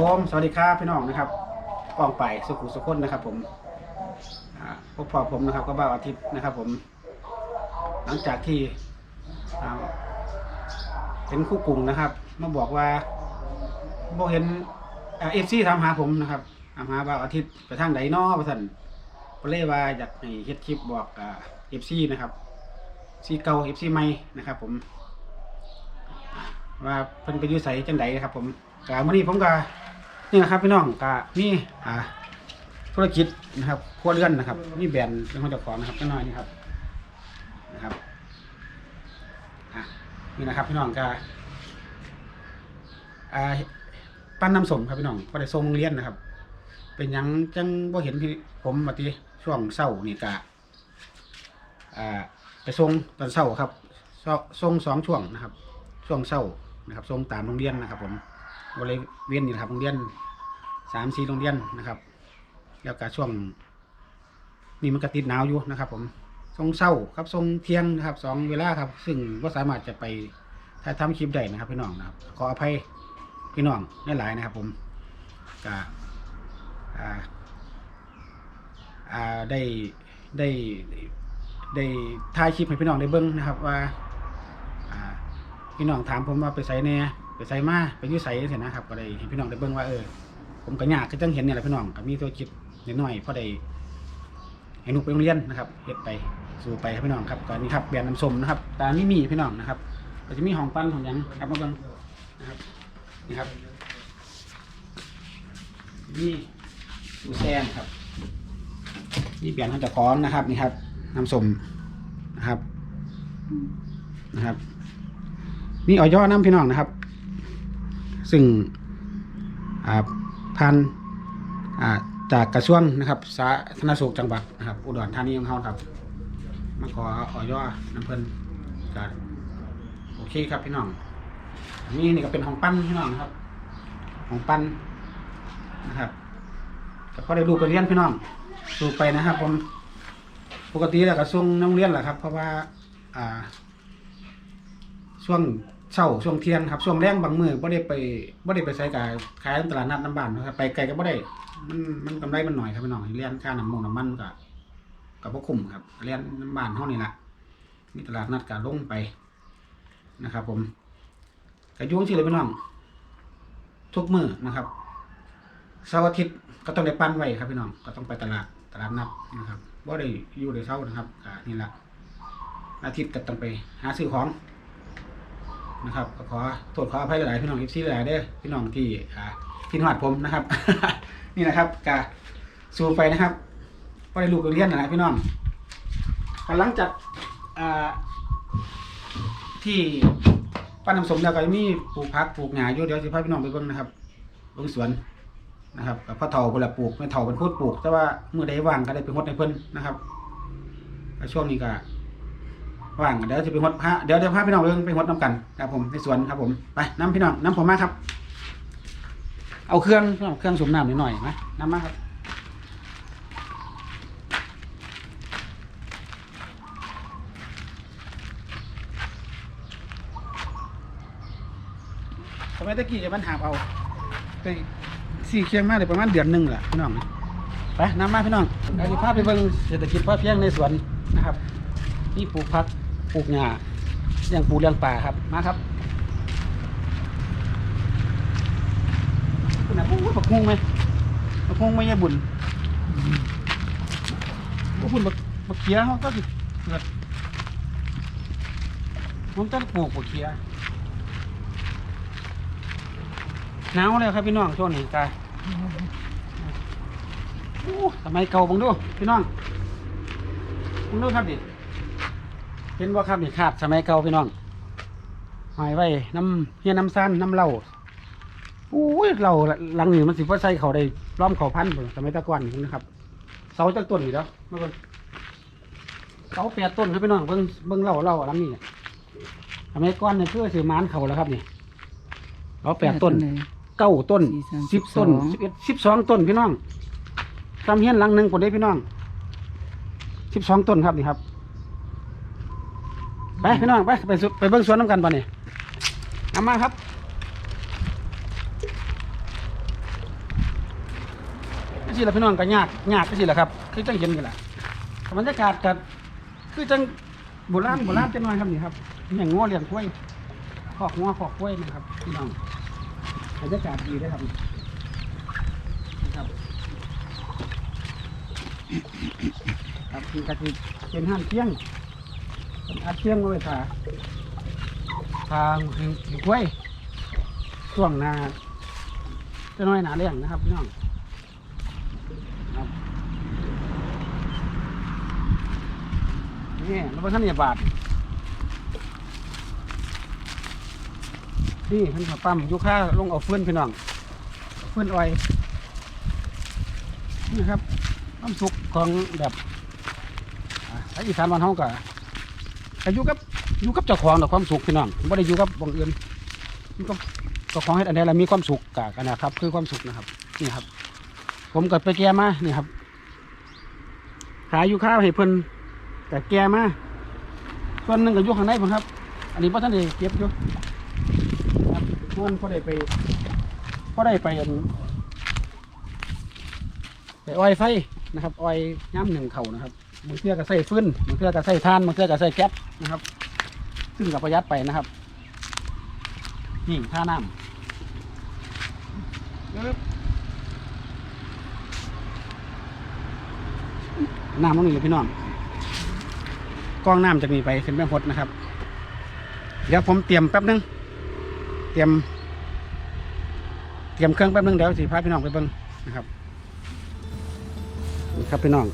ผมสวัสดีครับพี่น้องนะครับกองไปสุขุสุขคนนะครับ ผมอ่าพบพอผมนะครับ ก็บ่าวอาทิตย์นะครับ ผม หลังจากที่เป็นคู่กลุ่มนะครับมาบอกว่าบ่เห็นเอฟซีถามหาผมนะครับถามหาบ่าวอาทิตย์ไปทางไหนนอประสันก็เลยว่าอยากให้เฮ็ดคลิปบอกเอฟซีนะครับซีเก่าเอฟซีใหม่นะครับ ผม ว่าเพิ่นไปอยู่ไสจังไดนะครับ ผม กะมื้อนี้ผมก็นี่นะครับพี่น้องกะมีอ่าธุรกิจนะครับครัวเรือนนะครับมีแบรนด์เป็นของเจ้าของนะครับน้อยนี่ครับนะครับอะนี่นะครับพี่น้องกะอ่าปั้นน้ำสมครับพี่น้องก็ได้ส่งโรงเรียนนะครับ เป็นยังจังบ่เห็นพี่ผมมาติช่วงเช้านี่กะอ่าไปส่งตอนเช้าครับส่งสองช่วงนะครับ ช่วงเช้านะครับส่งตามโรงเรียนนะครับผม บริเวณนี่นะครับโรงเรียนสามสี่โรงเรียนนะครับ แล้วก็ช่วงนี่มันก็ติดหนาวอยู่นะครับ ผมส่งเช้าครับส่งเที่ยงนะครับสองเวลาครับ ซึ่งก็สามารถจะไปถ่ายทำคลิปได้นะครับ พี่น้องนะครับ ขออภัยพี่น้องหลายนะครับ ผมก็อ่าอ่าได้ได้ได้ถ่ายคลิปให้พี่น้องได้เบิ้งนะครับ ว่าอ่าพี่น้องถามผมว่าไปใส่แหน่ ไปใส่มาไปอยุ่ใส่เสร็จนะครับก็ได้เห็นพี่น้องได้เบิ่งว่าเออผมก็ยากก็จังเห็นเนี่ยแหละพี่น้องก็มีตัวคิดนิดหน่อยพอได้ให้หนุไปโรงเรียนนะครับเฮ็ดไปสู่ไปครับพี่น้องครับก่อนนี้ครับแบรนด์น้ำส้มนะครับตานี่มีพี่น้องนะครับก็จะมีห้องปั้นของยังครับมาเบิ่งนะครับนี่ครับนี่อูแซนครับนี่แบรนด์ของเจ้าของนะครับนี่ครับน้ำส้มนะครับนะครับ นี่ออยอน้ำพี่น้องนะครับ ซึ่งอ่านาจากกระทรวงนะครับสาธารณสุขจังหวัดนะครับอุดรธานีของเขาครับมาขอออยอน้ำเพลินก็โอเคครับพี่น้องอนนี่นี่ก็เป็นของปั้นพี่น้องนะครับ ของปั้นนะครับแต่พอได้ลูกไปเรียนพี่น้องลูไปนะครับผมปกติแล้วก็ส่งน้องเรียนแหละครับ เพราะว่า อ่าช่วง เช้าช่วงเที่ยงครับช่วงแรงบางมือบ่ได้ไปบ่ได้ไปใช้กายขายตลาดนัดน้ำบ้านนะครับไปไกลก็บ่ได้ มันมันกำไรมันหน่อยครับพี่น้องเรียนค่าน้ำมันน้ำมันก็ก็บ่คุ้มครับเรียนน้ำบ้านเฮานี่ล่ะมีตลาดนัดก็ลงไปนะครับ ผมก็อยุ่งซี่เลยพี่น้องทุกมือนะครับเสาร์อาทิตย์ก็ต้องได้ปั้นไว้ครับพี่น้องก็ต้องไปตลาดตลาดนัดนะครับบ่ได้อยู่ได้เช้านะครับนี่ล่ะอาทิตย์ก็ต้องไปหาซื้อของ นะครับก็ขอโทษขออภัยหลายๆพี่น้องเอฟซีหลายๆเด้อพี่น้องที่อ่าที่หอดผมนะครับ นี่นะครับกาสูไปนะครับก็ได้ลูกเรียนนะพี่น้องก็หลังจากอ่าที่ป้านน้ำสมแล้วก็มีปลูกพักปลูกหญ้าอยู่เดี๋ยวสิพาพี่น้องไปเบิ่งนะครับเบิ่งสวนนะครับกับพ่อเฒ่าเวลาปลูกไม่เฒ่าเป็นพูดปลูก แต่ว่าเมื่อใดว่างก็ได้ไปฮดให้เพิ่นนะครับช่วงนี้ก็ ว่างเดี๋ยวจะไปหดพระเดี๋ยวเดี๋ยวพาพี่น้องเบิ่งไปหดน้ำกันครับผมในสวนครับผมไปน้ำพี่น้องน้ำผมมาครับ เอาเครื่องเครื่องสูบน้ำนิดหน่อยนะน้ำมาครับสมัยตะกี้จะมันหาเอาไปสี่เคียงมากเลยประมาณเดือนหนึ่งแหละพี่น้องไปน้ำมาพี่น้องเดี๋ยวจะพไปเบิ่งเศรษฐกิจพอเพียงในสวนนะครับนี่ปลูกผัก ลูกหญ้าเลี้ยงปูเลี้ยงปลาครับมาครับคุณน่ะโอ้ยบักฮุงไหมบักฮุงไม่ใช่บุญบักบุญบักบักเขียเขาก็สิเกิดผมต้องปลูกบักเขียหนาวแล้วครับพี่น้องช่วงนี้กายโอ้สมัยเก่าบังดูพี่น้องบังดูครับดิ เห็นว่าครับนี่ขาดสมัยเก่าพี่น้องหอยไว้น้ำเฮียน้ำสั้นน้ำเหล้าอุ้ยเหล้าหลังนี้มันสิว่าใส่เขาได้ล้อมเขาพันธุ์สมัยแตะก่อนนี่นะครับเสาจากต้นนี่แล้วมาเบิ่งเสาแปดต้นครับพี่น้องเบิ่งเบิ่งเหล้าเหล้าหลังนี้สมัยก่อนเนี่ยคือสิมานเขาแล้วครับนี่เสาแปดต้นเก้าต้นสี่สามสิบต้นสิสิบบสองเอ็ดสิบสองต้นพี่น้องทำเฮียนหลังหนึ่งคนได้พี่น้องสิบสองต้นครับนี่ครับ ไปพี่น้องไปไปสุไปเบิ้งสวนน้ำกันป่ะนี่เอามาครับสิละพี่น้องก็ยากยากก็สิละครับ คือจังเห็นกันละบรรยากาศกันคือจังโบราณโบราณจังหน่อยครับนี่ครับอย่างงัวเลี้ยงกล้วยขอกงัวขอกกล้วยนะครับพี่น้องบรรยากาศดีเลยครับนะครับครับคือก็คือเป็นห้านเที่ยง อาเที่ยงมาไว้ทาทางหิงหิงกล้วยช่วงหนาจะน้อยหนาเลี้ยงนะครับพี่น้องครับนี่มันเป็นขั้นบาทนี่ขึ้นมาปั๊มยุค่าลงเอาเฟื่อนพี่น้องเฟื่อนอ้อยนี่ครับความสุขของแบบอ่าภาคอีสานบ้านเฮาก็ ก็อยู่กับอยู่กับเจ้าของดอกความสุขพี่น้องไม่ได้อยู่กับวงอื่นอยู่กับเจ้าของเฮ็ดอันใดแล้วมีความสุขกกันนะครับ คือความสุขนะครับ นี่ครับ ผมก็ไปแก้มานี่ครับขายอยู่ข้าวให้เพิ่นแต่แก้มาส่วนหนึ่งก็อยู่ข้างในผมครับ อันนี้พ่ท่านได้เก็บอยู่ครับส่วนพ่อได้ไปพ่อได้ไปอันไปอ้อยไฟนะครับอ้อยย่ำหนึ่งเข่านะครับ บางเทื่อก็ใส่ฟืนบางเทื่อก็ใส่ถ่านบางเทื่อก็ใส่แก๊สนะครับ ซึ่งก็ประหยัดไปนะครับ นี่ท่าน้ำปึ๊บน้ำตรงนี้เลยพี่น้องกล้องน้ำจะมีไปขึ้นแม่พดนะครับ เดี๋ยวผมเตรียมแป๊บนึง เตรียม เตรียมเครื่องแป๊บนึงเดี๋ยวสิพาพี่น้องไปเบิ่งนะครับนี่ครับพี่น้อง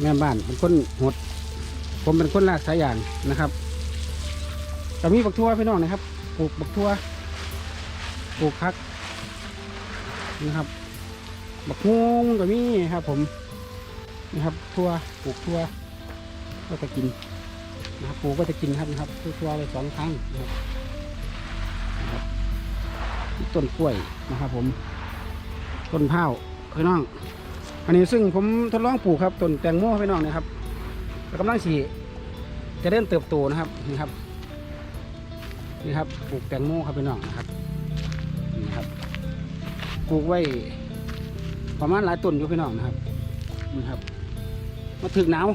แม่บ้านเป็นคนหด ผมเป็นคนลากสายยางนะครับแต่มีบักทั่วพี่น้องนะครับปลูกบักทั่วปลูกพักนะครับ บักฮวงก็มีครับ ผมนะครับทั่วปลูกทั่วก็จะกินนะครับปูก็จะกินครับนะครับทั่วๆเลยสองครั้งนะครับต้นกล้วยนะครับ ผมต้นเผาพี่น้อง อันนี้ซึ่งผมทดลองปลูกครับต้นแตงโมพี่น้องนะครับกำลังสีจะเริ่มเติบโตนะครับนี่ครับนี่ครับปลูกแตงโมครับพี่น้องนะครับนี่ครับปลูกไว้ประมาณหลายต้นอยู่พี่น้องนะครับนี่ครับ มาถึกหนาว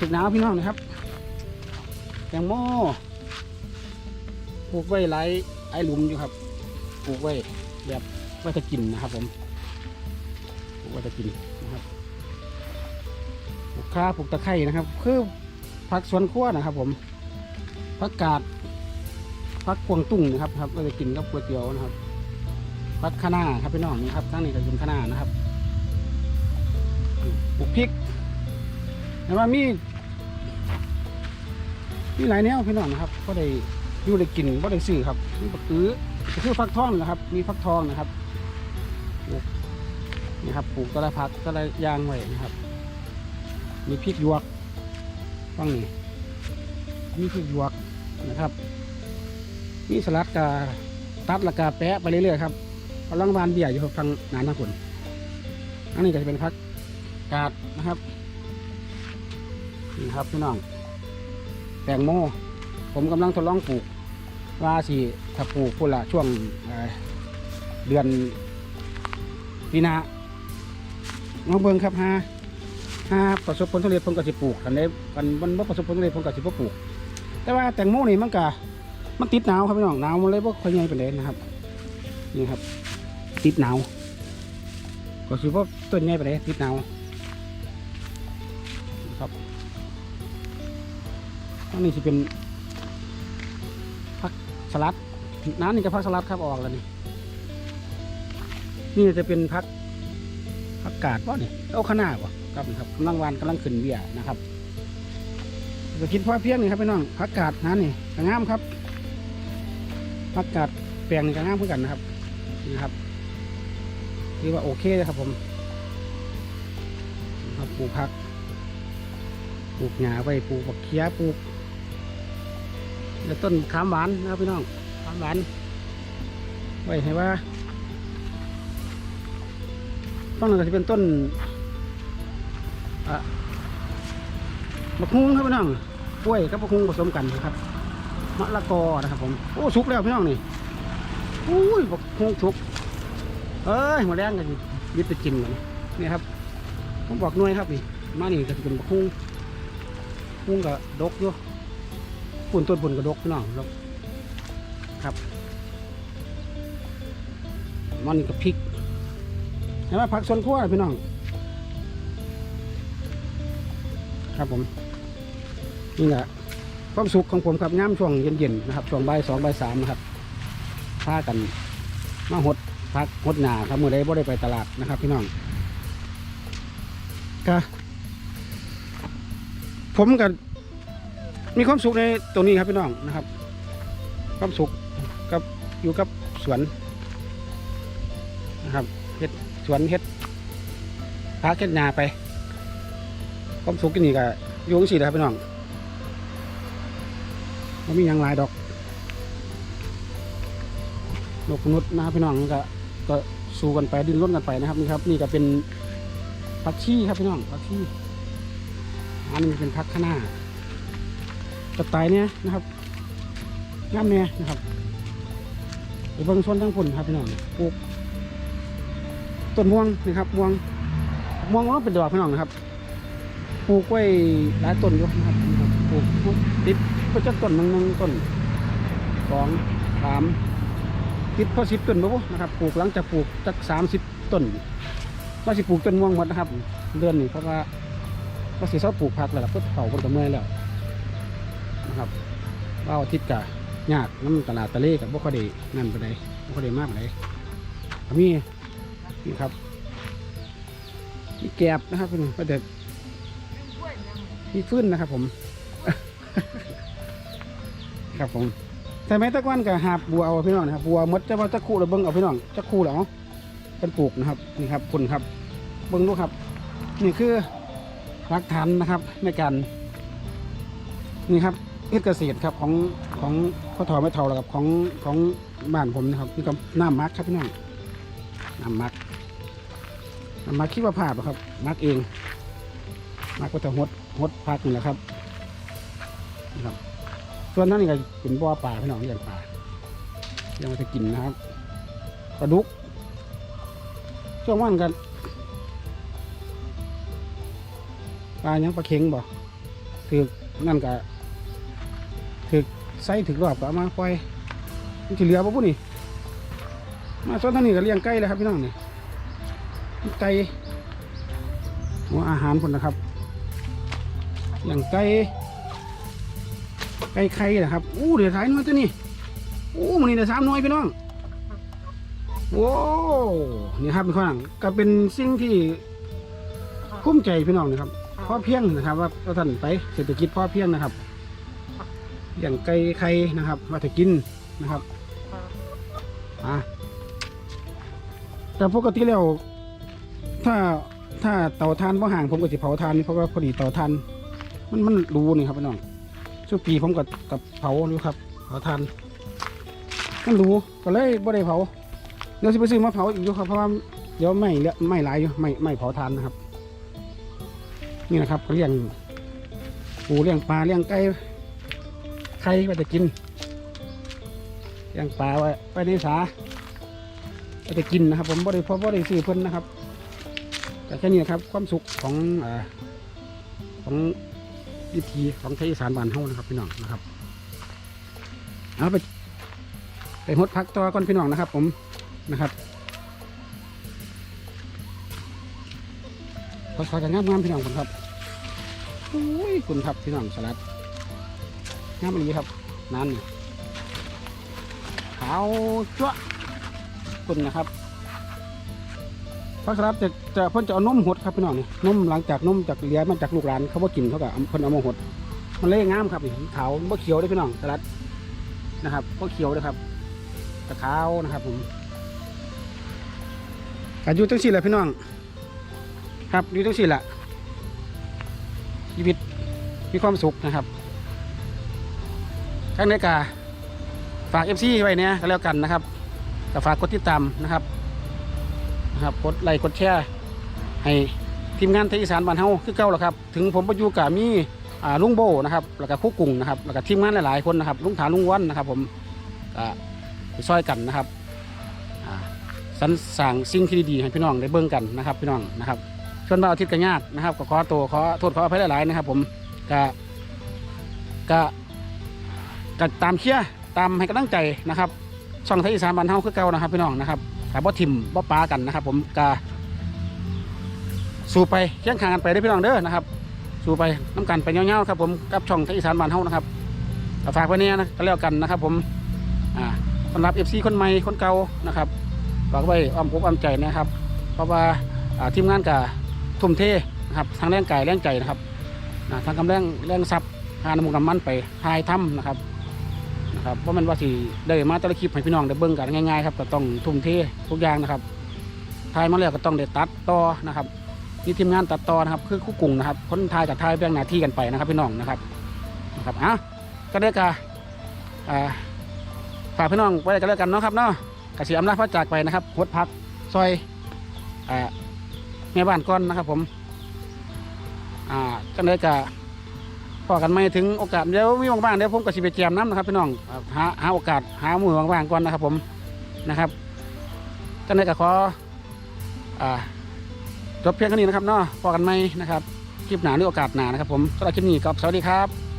ถึกหนาวพี่น้องนะครับ แตงโมปลูกไว้หลายไอหลุมอยู่ครับปลูกไว้แบบไว้จะกินนะครับผม ปลูกไว้จะกินนะครับปลูกข้าปลูกตะไคร่นะครับ คือผักสวนครัวนะครับ ผมผักกาดผักกวางตุ้งนะครับครับไว้จะกินกับก๋วยเตี๋ยวนะครับพักคะน้าครับพี่น้องนี่ครับทั้งนี้ก็เป็นคะน้านะครับปลูกพริกแต่ว่ามีมีหลายแนวพี่น้องนะครับก็ได้อยู่ได้กินก็ได้ซื้อครับมีปักตื้อคือฟักทองนะครับ มีฟักทองนะครับ นี่ครับปลูกก็ได้พักก็ได้ยางไว้นะครับ มีพริกหยวกฟังนี่มีพริกหยวกนะครับมีสลัดกาตัดละกาแปะไปเรื่อยๆครับกำลังวานเบี้ยอยู่ฟังนานนะคุณอันนี้ก็จะเป็นพักกาดนะครับนี่ครับพี่น้องแตงโมผมกำลังทดลองปลูกว่าสิถ้าปลูกพุ่นละช่วงเดือนปีหนา น้องเบิงครับฮะฮะประสบผลสำเร็จผมก็สิปลูกกันได้กันมันบ่ประสบผลสำเร็จผมก็สิบ่ปลูก แต่ว่าแตงโมนี่มันก็มันติดหนาวครับพี่น้องหนาวมันเลยบ่ค่อยใหญ่ปานใดนะครับนี่ครับ ติดหนาวก็คือว่าต้นใหญ่ไปเลยติดหนาวครับอันนี้จะเป็นผักสลัดน้ำนี่จะผักสลัดครับออกแล้วนี่นี่จะเป็นผัก ผักกาดป่ะนี่เอาขนาดป่ะครับนี่ครับกำลังวานกำลังขึ้นเบี้ยนะครับจะกินพ่อเพียงนี่ครับพี่น้องผักกาดนั่นนี่กระงามครับผักกาดแปลงนี่กระงามเพื่อกันนะครับนะครับเรียกว่าโอเคเลยครับผมครับปลูกผักปลูกหญ้าไว้ปลูกบักเขียปลูกแล้วต้นขามหวานนะครับพี่น้องขามหวานไว้ให้ว่า ต้นนั้นก็จะเป็นต้นมะฮุงครับพี่น้องกล้วยกับมะฮุงผสมกันนะครับมะละกอนะครับผมโอ้สุกแล้วพี่น้องนี่อุ้ยมะฮุงสุกเอ้ยหัวแรงกันยึดไปกินกันนี่ครับผมบอกหน่วยครับนี่มานี่ก็จะเป็นบักคุ้งคุ้งกับดกอยู่ปุ่นต้นปุ่นกับดกพี่น้องครับมันกับพริก เห็นไหมผักสวนครัวพี่น้อง ครับผม นี่แหละความสุขของผมครับย่ำช่วงเย็นๆนะครับช่วงบ่ายสองบ่ายสามนะครับพากันมาหดพักหดหนาครับเมื่อใดบ่ได้ไปตลาดนะครับ พี่น้องก็ผมก็มีความสุขในตรงนี้ครับพี่น้องนะครับ ความสุขกับอยู่กับสวนนะครับ สวนเฮ็ดพักเฮ็ดนาไปความสุขที่นี่ก็อยู่งซี่แหละครับพี่น้องไม่มีหยังหลายดอกนกนุษย์นะครับพี่น้องก็ก็สู้กันไปดิ้นรนกันไปนะครับนี่ครับนี่ก็เป็นผักชี่ครับพี่น้องผักชี่อันนี้เป็นผักคะน้าจะตายเนี่ยนะครับย่ำเนี่ยนะครับไปเบิ่งส่วนทั้งพุ่นครับพี่น้องปลูก ต้นม่วงนะครับม่วงม่วงว่าเป็นดอกพี่น้องนะครับปลูกไว้หลายต้นอยู่นะครับปลูกติดก็จะต้นหนึ่งหนึ่งต้นสองสามติดพอสิบต้นบ่บุนะครับปลูกหลังจากปลูกจากสามสิบต้นว่าสิปลูกต้นม่วงหมดนะครับ เดือนนี้เพราะว่าว่าสิชอบปลูกผักแล้วล่ะเพื่อเผาคนกับเมื่อยแล้วนะครับว่าอาทิตย์กะยากน้ำตลาดตะเลกับบ่ค่อยได้นั่นไปไหนบ่ค่อยได้มากไปไหนมี นี่ครับ มีแกบนะครับพี่น้องก็เด็มีฟื้นนะครับ ผม ครับผมแต่แม้ตะกวันกับหาบบัวเอาพี่น้องนะครับบัวมดจะว่าจะคู่หรือเบิ้งเอาพี่น้องจะคู่หรอเป็นปลูกนะครับนี่ครับคุณครับ เบิ้งดูครับ นี่คือหลักฐานนะครับในการนี่ครับเฮ็ดเกษตรครับของของพ่อทอไม่เท่าแล้วกับของของบ้านผมนะครับนี่ก็น้ำมักครับพี่น้อง น้ำมักน้ำมักคิดว่าผ่าดครับ มักเอง มักก็จะหดหดพักนี่แหละครับนะครับ ส่วนนั้นนี่ก็เป็นบ่อปลาพี่น้องเลี้ยงปลาเลี้ยังมาจะกินนะครับปลาดุกช่วงวันกันปลายังปลาเค็งบ่ถือนั่นก็ถือไส้ถือรอบก็มาปล่อยมันจะเหลือบ่ปุ๊นี่ มาส่วนทางนี้ก็เลี้ยงไก่เลยครับพี่น้องเนี่ยไก่หัวอาหารคนนะครับอย่างไก่ไก่ไข่นะครับอู้เดี๋ยวถ่ายน่อยตัวนี้อู้มันนี่เดี๋ยวสามน่วยพี่น้องโว้นี่ครับพี่น้องก็เป็นสิ่งที่ภูมิใจพี่น้องนะครับพ่อเพียงนะครับ ว่าเราท่านไปเศรษฐกิจพ่อเพียงนะครับ อย่างไก่ไข่นะครับว่าจะกินนะครับอะ แต่ปกติแล้วถ้าถ้าเตาทานพ่ห่างผมก็จะเผาทานนี่เพราะว่าพอดีเตาทานมันมันรูนี่ครับพี่น้องช่วงปีผมกับกับเผาอยู่ครับเผาทานมันรูก็เลยบ่ได้เผาเดี๋ยวสิไปซื้อมาเผาอีกอยู่ครับเพราะว่าเดี๋ยวไม่เลือไม่หลายอยู่ไม่ไม่เผาทานนะครับ นี่นะครับเขาเลี้ยงปูเลี้ยงปลาเลี้ยงไก่ไข่ก็จะกินเลี้ยงปลาไว้ไปในสา ก็จะกินนะครับ ผมบ่ได้เพราะบ่ได้ซื้อเพิ่นนะครับ แต่แค่นี้นครับความสุขของอของวิธีของไทยอีสานบ้านเฮานะครับพี่น้องนะครับเอาไปไปหดพักต่อก่อนพี่น้องนะครับ ผมนะครับขอขอจะงามงามๆพี่น้องผมครับโอ้ยคุณครับพี่น้องสลัดงามดีครับนั่นขาวจ้วะคุณนะครับพักครับจะจะเพิ่นจะเอานมหดครับพี่น้องนี่นมหลังจากนมจากเลี้ยมาจากลูกหลานเขาว่ากินเขาก็เอาเพิ่นเอามาหด มันเล่งามครับนี่ขาวบ่เขียวเด้พี่น้องสลัดนะครับบ่เขียวเด้ครับตะขาวนะครับผมอายุตั้งสี่แหละพี่น้อง ครับอายู่ตั้งสี่แหละชีวิตมีความสุขนะครับข้างในกาฝากเอฟซีไว้เนี่ยก็แล้วกันนะครับ ก็ฝากกดติดตามนะครับนะครับกดไลค์กดแชร์ให้ทีมงานไทยอีสานบ้านเฮาคือเก่าแล้วครับ ถึงผมประยุกามีอ่าลุงโบนะครับ แล้วก็คู่กรุงนะครับ แล้วก็ทีมงานหลายๆคนนะครับ ลุงฐานลุงวันนะครับ ผมก็ไปซอยกันนะครับสรรสร้างสิ่งที่ดีๆให้พี่น้องได้เบิ่งกันนะครับ พี่น้องนะครับส่วนบ่าวอาทิตย์ก็ยากนะครับก็ขอตัวขอโทษขออภัยหลายๆนะครับ ผมก็ก็ก็ตามเชียร์ตามให้กำลังใจนะครับ ช่องไทยอีสานบ้านเฮาคือเก่านะครับพี่น้องนะครับกับ่ทิมบ่ปลากันนะครับ ผมก็สู้ไปเคียงข้างกันไปได้พี่น้องเด้อนะครับ สู้ไปน้ำกันไปเงี้ยวๆครับผมกับช่องไทยอีสานบ้านเฮานะครับฝากไว้เนี่ยนะก็แล้วกันนะครับ ผมอ่าสำหรับ FC คนใหม่คนเก่านะครับฝากไว้อ้อมอกอ้อมใจนะครับ เพราะว่าทีมงานกับทุ่มเทนะครับทางแรงกายแรงใจนะครับทางกำแรงแรงทรัพย์หาน้ำมันกำมันไปทายถ้ำนะครับ ครับเพราะมันว่าสิได้มาแต่ละคลิปให้พี่น้องได้เบิ่งกันง่ายๆครับก็ต้องทุ่มเททุกอย่างนะครับทายมาแล้วก็ต้องได้ตัดต่อนะครับนี่ทีมงานตัดต่อนะครับคือคู่กลุ่มนะครับคนทายกับทายแบ่งหน้าที่กันไปนะครับพี่น้องนะครับนะครับอะก็ได้กะอ่าฝากพี่น้องไว้กันแล้วกันเนาะครับเนาะกสิอำลาจพระจากไปนะครับหดพักซอยอแม่บ้านก่อนนะครับผมอ่าก็ได้กะ พอกันไม่ถึงโอกาสเดี๋ยวมีว่างๆเดี๋ยวผมก็สิไปแจมน้ำนะครับพี่น้องอ่าหาหาโอกาสหามือว่างๆก่อนนะครับผมนะครับก็ได้กะขออ่าจบเพียงเท่านี้นะครับเนาะพอกันไหมนะครับคลิปหนาหรือโอกาสหนานะครับผมสำหรับคลิปนี้ก็สวัสดีครับ